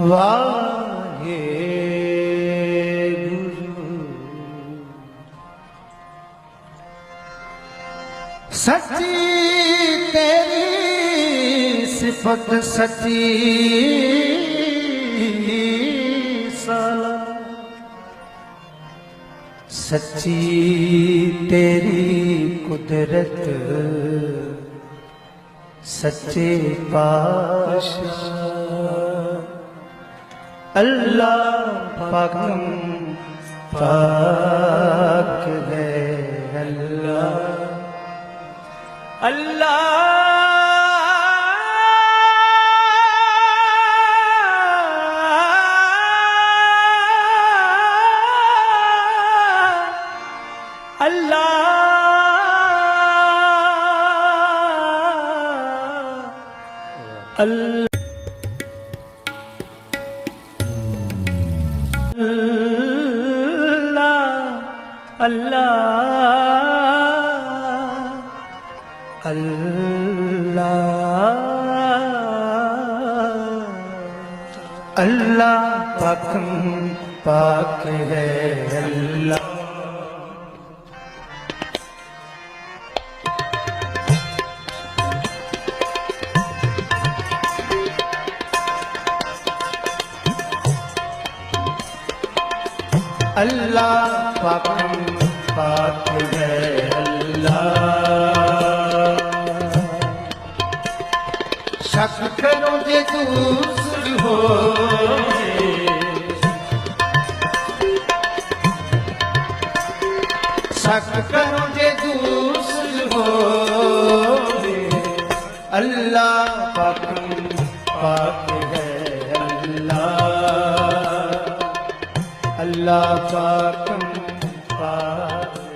ਵਾਹਿਗੁਰੂ ਸੱਚੀ ਤੇਰੀ ਸਿਫਤ ਸੱਚੀ ਸਲਾ ਸੱਚੀ ਤੇਰੀ ਕੁਦਰਤ ਸੱਚੇ ਪਾਤਸ਼ਾਹ। अल्लाह पाक हम पाक गए अल्लाह Allah அல்லாஹ். அல்லாஹ். அல்லாஹ் பக்கம் பாக்குகே அல்லாஹ். அல்லாஹ் பக்கம் ਪਾਕ ਹੈ ਅੱਲਾ ਸ਼ੱਕ ਕਰੋ ਜੇ ਦੂਸਰ ਹੋਏ ਸ਼ੱਕ ਕਰੋ ਜੇ ਦੂਸਰ ਹੋਏ ਅੱਲਾ ਪਾਕ ਪਾਕ ਹੈ ਅੱਲਾ ਅੱਲਾ ਪਾਕ paz.